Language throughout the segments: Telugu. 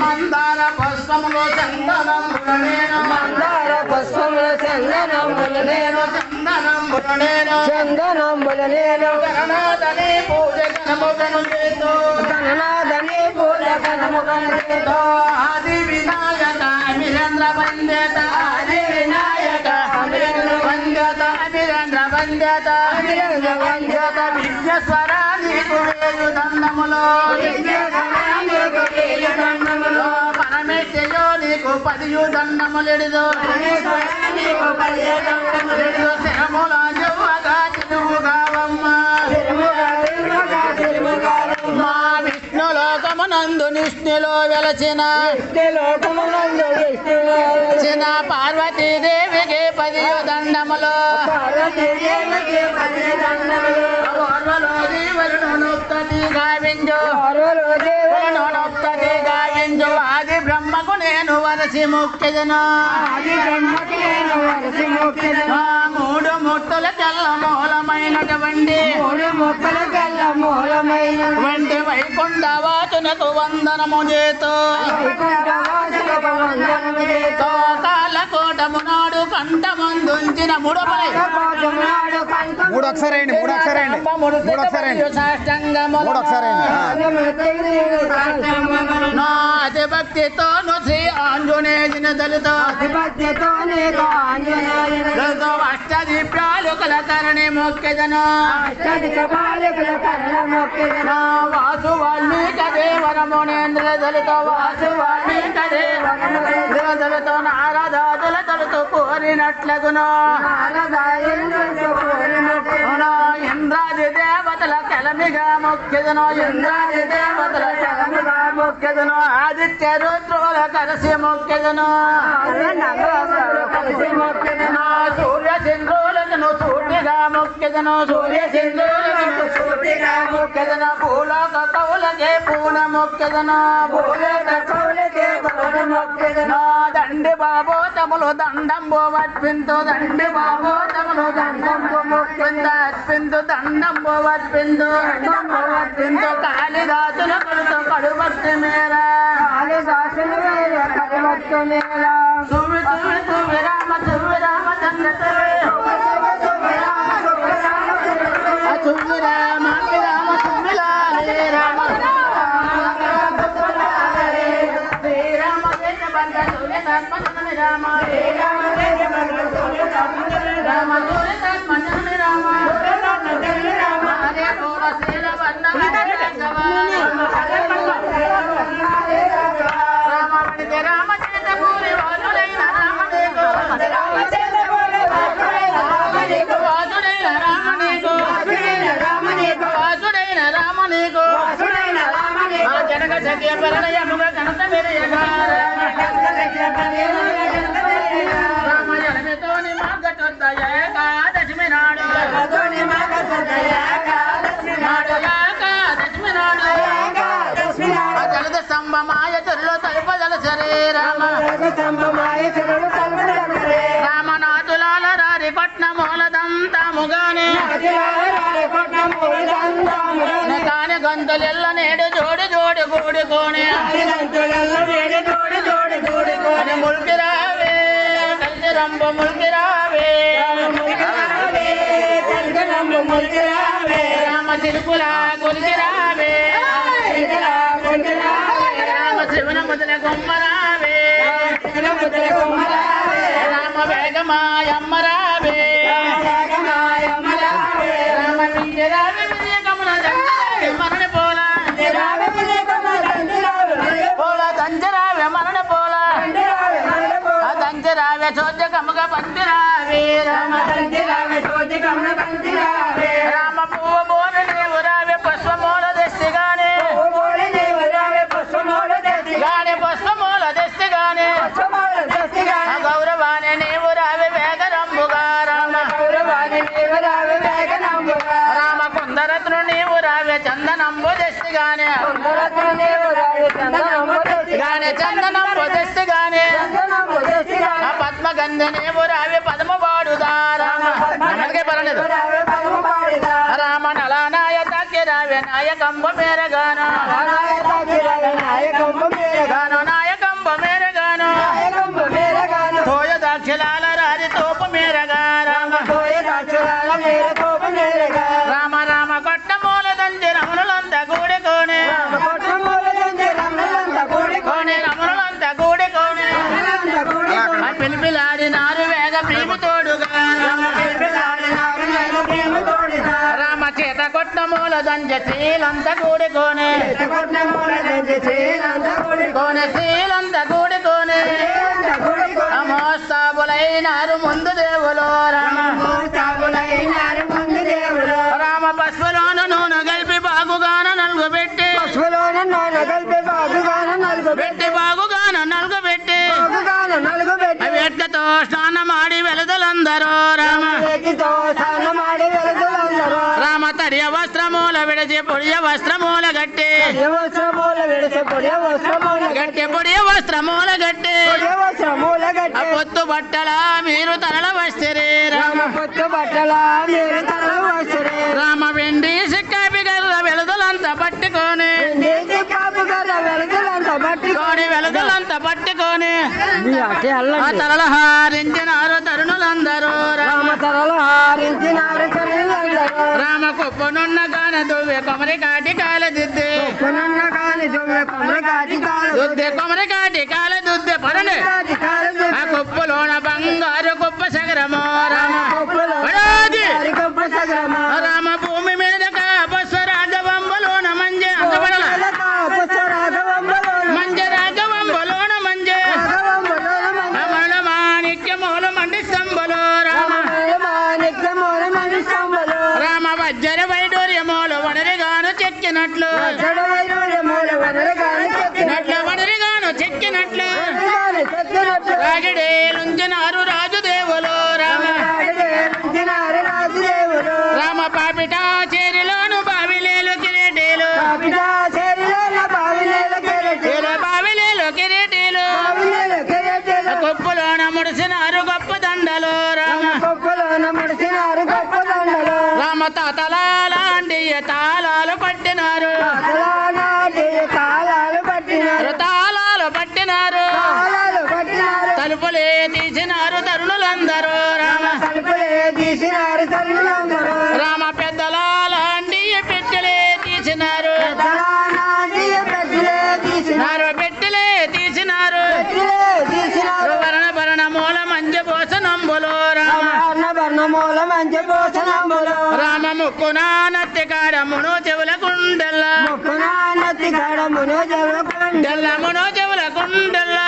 మందార పుష్పములో చందనంబుల మందార పుష్పముల చందనములు నేను చందనంబుల నేను గణనాథని పూజ కనముగను చేతు గణనాథని పూజ కనముగను చేతో ఆది వినాయక అమిరేంద్ర వంద్యత ఆది వినాయక. వంద్యత విఘ్నేశ్వర నీకు దండములు పరమేశ్వరో పదియు దండములెడిదు శరముల లోకమునందు నిష్ణులో విష్ణువు చిన్న పార్వతీదేవికి పదియు దండములు. గావించు. గావించు ఆది బ్రహ్మకు నేను వరసి ముఖ్యజను ఆది బ్రహ్మకి నేను వరసి మోక్షజన ఆ మూడు ముట్టుల తెల్ల మూలమైనటువంటి. మూడు మొక్కల కల్ల మూలమైన వంటి వైకుంఠవాచునకు వందనము చేతు. వందనము చేతో. కాలకోటము కంఠ మూడు ఒకసారి వేయండి మూడు ఒకసారి వేయండి మూడు ఒకసారి సాష్టంగములు మూడు ఒకసారి అతి భక్తితోను శ్రీ ఆంజనేయుని దళిత. ఆంజనేయుడు దళిత అష్టదీప్రాలు కలతరణి మొక్కెదను వాసు వాల్మీక దేవరమునేంద్ర దళిత వాసు వాల్మీక దేవర దళిత నారదాదుల దళిత కోరినట్లగును ఇంద్రాది దేవతల కలమిగా మొక్కెదను ఇంద్రాది దేవతల కలమిగా మొక్కెదను ఆదిత్య రుద్రుల కలసి మొక్కెదను నా సూర్య చంద్రులను సూటిగా మొక్కెదను సూర్య చంద్రులను సూటిగా మొక్కెదను పూలక కౌలకే పూన మొక్కెదను పూలక కౌలకే పూన మొక్కెదను దండి బాబోతములు దండంబో వర్పింతు దండి బాబోతములు దండంబో మొక్కింద అర్పింతు దండంబో వర్పింతు దండంబో వర్పింతు. కాళిదాసుల కొడుతు కడుభక్తి మేరా. తువి రామ తువి రామ చంద్ర తువి తువి రామ తువి రామ రామ స్తంభమాయ చెరులో తలుపదల సరే రామ రామనాథులాల రారి పట్నమూలదంతముగానే కాని గంతులెల్ల నేడు జోడి జోడి కూడుకోని. ముల్కి రావే కలిసి రంబ ముల్కి రావే. రామ కొలికి రావే. రామ శివున ముదల రావే. రామ వేగమాయమ్మ రావే. రామ విజయ రావే. దంజరావే చోద్య కమగ పందిరావే రామ రామ పువ్వు బోన నీవు రావే పుష్పమూల దృష్టి గానే గానే పుష్పమూల దృష్టి గానే ఆ గౌరవానే నీవు రావే వేగరంబుగా రామ. రామ కుందరత్ను నీవు రావే చందనంబు దృష్టి గానే గానే చందనంబు దృష్టి గానే ఆ పద్మ పదము పాడుదారా పర్వాలేదు రామ నలానాయ తాకి రావే నాయకంబ మేరగాను గాను నాయకంబ మేరగాను ఆ పిలిపిలాడి నారు వేగ ప్రేమి తోడుగా రామ చేత కొట్ట మూల దంజ శీలంత కూడుకోనే. కోనే శీలంత కూడుకోనే. మోస్తాబులైనారు ముందు దేవులో రామ. రామ పశువులోన నూనె కలిపి వెలదలందరూ రామ. వెళుతులందరూ రామ తడియ వస్త్రమూల విడిచి పొడియ వస్త్రమూల గట్టి. గట్టి పొడియ వస్త్రమూల గట్టి. పొత్తు బట్టల మీరు తరల వస్తిరి. రామ కొత్త బట్టల మీరు తల వస్త్రే. రామ వెండి ఆ అల్లండి. తలల హారించినారు తరుణులందరూ రామ రామ తరలు హారించినారు కనులందరూ రామ కుప్పనున్న గాన దువ్వె కొమరి కాటి కాల దిద్దే. కొనున్న కాని దుమ్మె కొమ్మ కాటి కాలు దుద్దే కొమరి కాటి కాల దుద్దే. కాలు ఆ కుప్పలోన రామ పాపిట చేరిలోను బావిలేలు కిరీటీలు. బావిలేల కిరీటీలు. బావిలేల కెరటిలు. కొప్పులోన ముడిసినారు గొప్ప దండలు. రామ గొప్పలోన ముడిసినారు గొప్ప దండలు. రామ తాతలాంటి తాళాలు పట్టినారు. తాళాలు పట్టినారు. కాలాలు పట్టినారు. తలుపులే తీసినారు తరుణులందరూ. రామ తలుపులే తీసినారు వర్ణమూల మంచి పోషణములు రామ ముక్కున నత్తి కాడమును చెవుల కుండెల్ల కడమును డెల్లమును చెవుల కుండెల్ల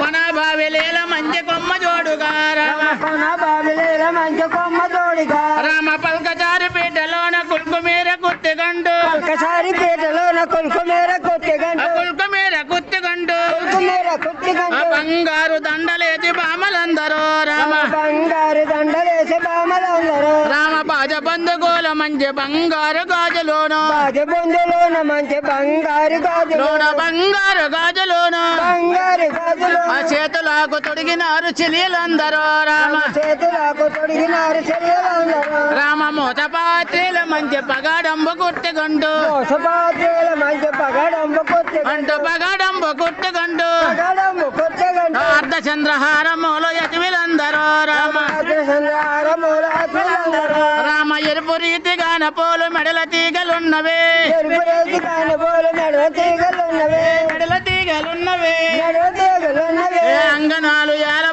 కొన బావిలేల మంచి కొమ్మ జోడుగా. రామ కొన బాబిలేల మంచి కొమ్మ తోడిగా రామ పల్కచారి పీటలోన కుల్కు మీర కుత్తిగండు ఒకసారి పీటలోన కొలుకు మేర గంట కుల్కు మీర కుత్తిగండు కొలుకు మేర గంట బంగారు దండలేసి బామలందరూ. రామ బంగారు దండలేసి బామలందరూ రామ బాజ బంధుగోల మంచి బంగారు గాజులోను. రాజబొందులోన మంచి బంగారు గాజులు లోన బంగారు గాజులోను. బంగారు గాజులు ఆ చేతులకు తొడిగినారు చెలియలందరూ రామ. చేతులకు తొడిగినారు చెల్లెలందరూ రామ మూత పాత్రల మంచి పగాడంబు మోసపాత్రల మంచి పగడంబు కొట్టి అంటూ పగాడంబు కుట్టుగండు. పగడంబు కొట్టి గంట అర్ధ చంద్రహారములు యతివిలందరూ రామ రామ ఎరుపు రీతిగాన పోలు మెడల తీగలున్నవే. మెడల తీగలున్నవే. అంగనాలు ఏల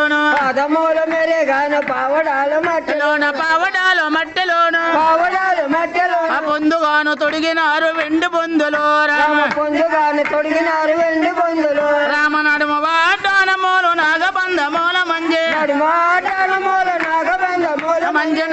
మట్టెలోను. పాదమూల మెరేగాన పావడాలు మట్టలు లోన పావడాలు మట్టెలోను. పావడాలు మట్టలు ఆ పొందుగాను తొడిగినారు వెండి పొందులు రామ పొందుగాని తొడిగినారు వెండి పొందులు. రామ నడుమ మంజే. నడిమాటాల మూల నాగబంధ మూల మంజె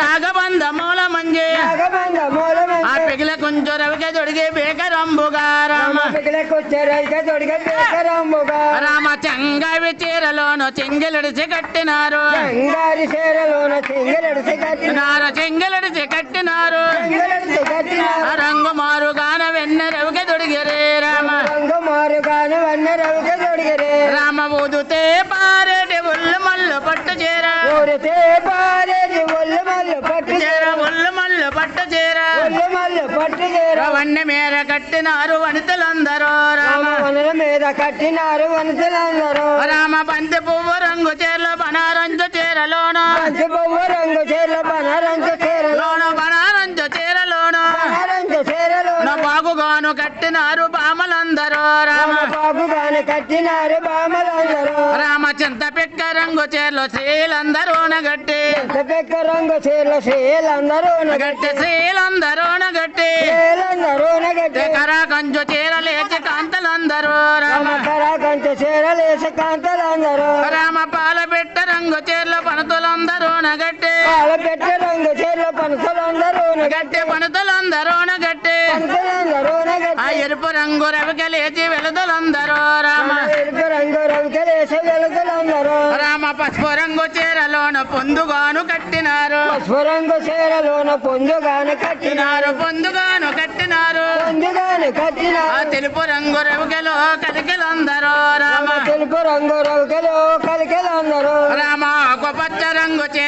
మంజే. నాగబంధ మూల ఆ పిగిల కొంచెం రవిక తొడిగి బేకరంబుగా రామ. పిగిలకొచ్చే రైక తొడిగ పేకరంబుగా రామ బంగారు చీరలోను చెంగిలిడిచి కట్టినారు బంగారు చీరలోన చింగలడిసి కట్టిన నారు చెంగిలిడిచి కట్టినారు చింగలడిసి కట్టిన ఆ రంగు మారుగాన వెన్న రవికి దొడిగిరే రామ. రంగు మారుగాను వన్న రవిక దొడిగరే. రామ ఊదుతే పారేటి ఒళ్ళు మల్లు పట్టు చీర. ఊరితే పారేది ఒళ్ళు మల్లు పట్టు చీర. ఒళ్ళు మల్లు పట్టు చీర. ఒళ్ళు మల్లు వన్నె మేర కట్టినారు వనితలందరూ. రామ వనల మీద కట్టినారు వనసలందరూ రామ బంతి పువ్వు రంగు చీరలు బనారంజు చీరలోను. మంచి బొమ్మ రంగు చీరలు బనారంచు చీరలు. లోను బనారంజు చీరలోను. బనారంచు చీరలు నా బాగుగాను కట్టినారు బామలందరూ. రామ బాబు గాని కట్టినారు బామలందరూ. రామ చింత పిక్క రంగు చీరలు శ్రీలందరూ గట్టి పెక్క రంగు చీరలు చీలందరూ గట్టి శ్రీలందరూ గట్టి చీలందరూ గట్టి కరా కంచు చీరలేచి కాంతలందరూ రామ. కంచు చీరలేసి కాంతలందరూ. రామ పాల పెట్ట రంగు చీరలు పనతులందరూ గట్టి పాల పెట్టే రంగు చీరలు పనసలందరూ గట్టి పనతులందరూ గట్టి పనసలందరూ ఆ ఎరుపు రంగు రవికలేచి వెలుదులందరూ రామ. ఎరుపు రంగు రంగులేసి వెలుగులందరూ రామ పసుపు రంగు చీరలోను పొందుగాను కట్టినారు. పసుపు రంగు చీరలోన పొందుగాను కట్టిన కట్టినారు. పొందుగాను కట్టినారు. పొందుగాను ఆ కట్టినారు తెలుపు రంగు రవికలో కలికలందరూ రామ. తెలుపు రంగు రంగులు కలికలందరూ రామ ఆకుపచ్చ రంగు కట్టినారు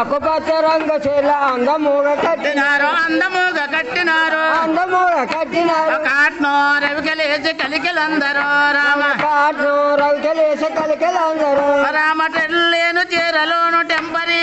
ఆకుపచ్చ రంగు చీర అందముగా కట్టిన కట్టినారు అందమోగ కట్టినారు. అందముగా కట్టినారు. కాట్ను రవికలేసి కలికలందరూ రామ. కాటు రంగులేసి కలికలందరూ. రామ టెల్లేను చీరలోను టెంపరీ